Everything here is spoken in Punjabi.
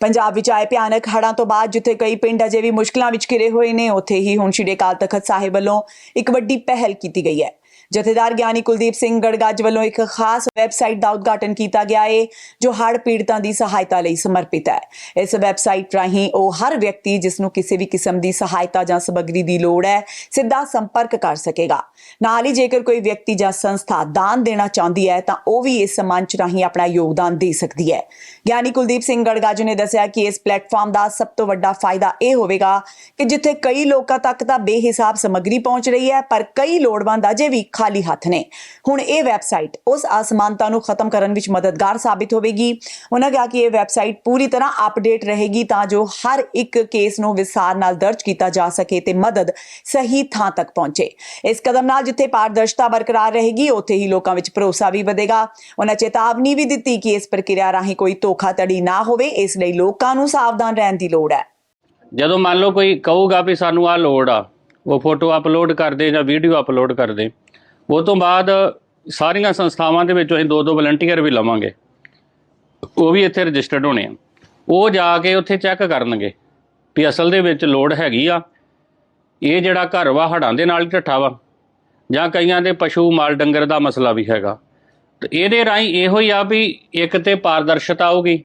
ਪੰਜਾਬ ਵਿੱਚ ਆਏ ਭਿਆਨਕ ਹੜ੍ਹਾਂ ਤੋਂ ਬਾਅਦ ਜਿੱਥੇ ਕਈ ਪਿੰਡ ਅਜੇ ਵੀ ਮੁਸ਼ਕਲਾਂ ਵਿੱਚ ਘਿਰੇ ਹੋਏ ਨੇ, ਉੱਥੇ ਹੀ ਹੁਣ ਸ਼੍ਰੀ ਅਕਾਲ ਤਖਤ ਸਾਹਿਬ ਵੱਲੋਂ ਇੱਕ ਵੱਡੀ ਪਹਿਲ ਕੀਤੀ ਗਈ ਹੈ। ਜਥੇਦਾਰ ਗਿਆਨੀ ਕੁਲਦੀਪ ਸਿੰਘ ਗੜਗੱਜ ਵੱਲੋਂ ਇੱਕ ਖਾਸ ਵੈਬਸਾਈਟ ਦਾ ਉਦਘਾਟਨ ਕੀਤਾ ਗਿਆ ਹੈ ਜੋ ਹੜ੍ਹ ਪੀੜਤਾਂ ਦੀ ਸਹਾਇਤਾ ਲਈ ਸਮਰਪਿਤ ਹੈ। ਇਸ ਵੈਬਸਾਈਟ ਰਾਹੀਂ ਉਹ ਹਰ ਵਿਅਕਤੀ ਜਿਸ ਨੂੰ ਕਿਸੇ ਵੀ ਕਿਸਮ ਦੀ ਸਹਾਇਤਾ ਜਾਂ ਸਮੱਗਰੀ ਦੀ ਲੋੜ ਹੈ, ਸਿੱਧਾ ਸੰਪਰਕ ਕਰ ਸਕੇਗਾ। ਨਾਲ ਹੀ ਜੇਕਰ ਕੋਈ ਵਿਅਕਤੀ ਜਾਂ ਸੰਸਥਾ ਦਾਨ ਦੇਣਾ ਚਾਹੁੰਦੀ ਹੈ, ਤਾਂ ਉਹ ਵੀ ਇਸ ਮੰਚ ਰਾਹੀਂ ਆਪਣਾ ਯੋਗਦਾਨ ਦੇ ਸਕਦੀ ਹੈ। ਗਿਆਨੀ ਕੁਲਦੀਪ ਸਿੰਘ ਗੜਗੱਜ ਨੇ ਦੱਸਿਆ ਕਿ ਇਸ ਪਲੇਟਫਾਰਮ ਦਾ ਸਭ ਤੋਂ ਵੱਡਾ ਫਾਇਦਾ ਇਹ ਹੋਵੇਗਾ ਕਿ ਜਿੱਥੇ ਕਈ ਲੋਕਾਂ ਤੱਕ ਤਾਂ ਬੇਹਿਸਾਬ ਸਮੱਗਰੀ ਪਹੁੰਚ ਰਹੀ ਹੈ, ਪਰ ਕਈ ਲੋੜਵੰਦ ਅਜੇ ਵੀ ਖਾਲੀ ਹੱਥ ਨੇ। ਹੁਣ ਇਹ ਵੈਬਸਾਈਟ ਉਸ ਅਸਮਾਨਤਾ ਨੂੰ ਖਤਮ ਕਰਨ ਵਿੱਚ ਮਦਦਗਾਰ ਸਾਬਿਤ ਹੋਵੇਗੀ। ਉਹਨਾਂ ਕਿਹਾ ਕਿ ਇਹ ਵੈਬਸਾਈਟ ਪੂਰੀ ਤਰ੍ਹਾਂ ਅਪਡੇਟ ਰਹੇਗੀ ਤਾਂ ਜੋ ਹਰ ਇੱਕ ਕੇਸ ਨੂੰ ਵਿਸਾਰ ਨਾਲ ਦਰਜ ਕੀਤਾ ਜਾ ਸਕੇ ਤੇ ਮਦਦ ਸਹੀ ਥਾਂ ਤੱਕ ਪਹੁੰਚੇ। ਇਸ ਕਦਮ ਨਾਲ ਜਿੱਥੇ ਪਾਰਦਰਸ਼ਤਾ ਬਰਕਰਾਰ ਰਹੇਗੀ, ਉੱਥੇ ਹੀ ਲੋਕਾਂ ਵਿੱਚ ਭਰੋਸਾ ਵੀ ਵਧੇਗਾ। ਉਹਨਾਂ ਚੇਤਾਵਨੀ ਵੀ ਦਿੱਤੀ ਕਿ ਇਸ ਪ੍ਰਕਿਰਿਆ ਰਾਹੀਂ ਕੋਈ ਧੋਖਾਧੜੀ ਨਾ ਹੋਵੇ, ਇਸ ਲਈ ਲੋਕਾਂ ਨੂੰ ਸਾਵਧਾਨ ਰਹਿਣ ਦੀ ਲੋੜ ਹੈ। ਜਦੋਂ ਮੰਨ ਲਓ ਕੋਈ ਕਹੂਗਾ ਵੀ ਸਾਨੂੰ ਆ ਲੋੜ ਆ, ਉਹ ਫੋਟੋ ਅਪਲੋਡ ਕਰ ਦੇ ਜਾਂ ਵੀਡੀਓ ਅਪਲੋਡ ਕਰ ਦੇ ਉਹ ਤੋਂ ਬਾਅਦ ਸਾਰੀਆਂ ਸੰਸਥਾਵਾਂ ਦੇ ਵਿੱਚੋਂ ਅਸੀਂ ਦੋ ਦੋ ਵਲੰਟੀਅਰ ਵੀ ਲਵਾਂਗੇ। ਉਹ ਵੀ ਇੱਥੇ ਰਜਿਸਟਰਡ ਹੋਣੇ ਆ। ਉਹ ਜਾ ਕੇ ਉੱਥੇ ਚੈੱਕ ਕਰਨਗੇ ਵੀ ਅਸਲ ਦੇ ਵਿੱਚ ਲੋੜ ਹੈਗੀ ਆ। ਇਹ ਜਿਹੜਾ ਘਰ ਵਾ ਹੜਾਂ ਦੇ ਨਾਲ ਹੀ ਢੱਠਾ ਵਾ। ਜਾਂ ਕਈਆਂ ਦੇ ਪਸ਼ੂ ਮਾਲ ਡੰਗਰ ਦਾ ਮਸਲਾ ਵੀ ਹੈਗਾ। ਤੇ ਇਹਦੇ ਰਾਹੀਂ ਇਹੋ ਹੀ ਆ ਵੀ ਇੱਕ ਤੇ ਪਾਰਦਰਸ਼ਤਾ ਆਊਗੀ।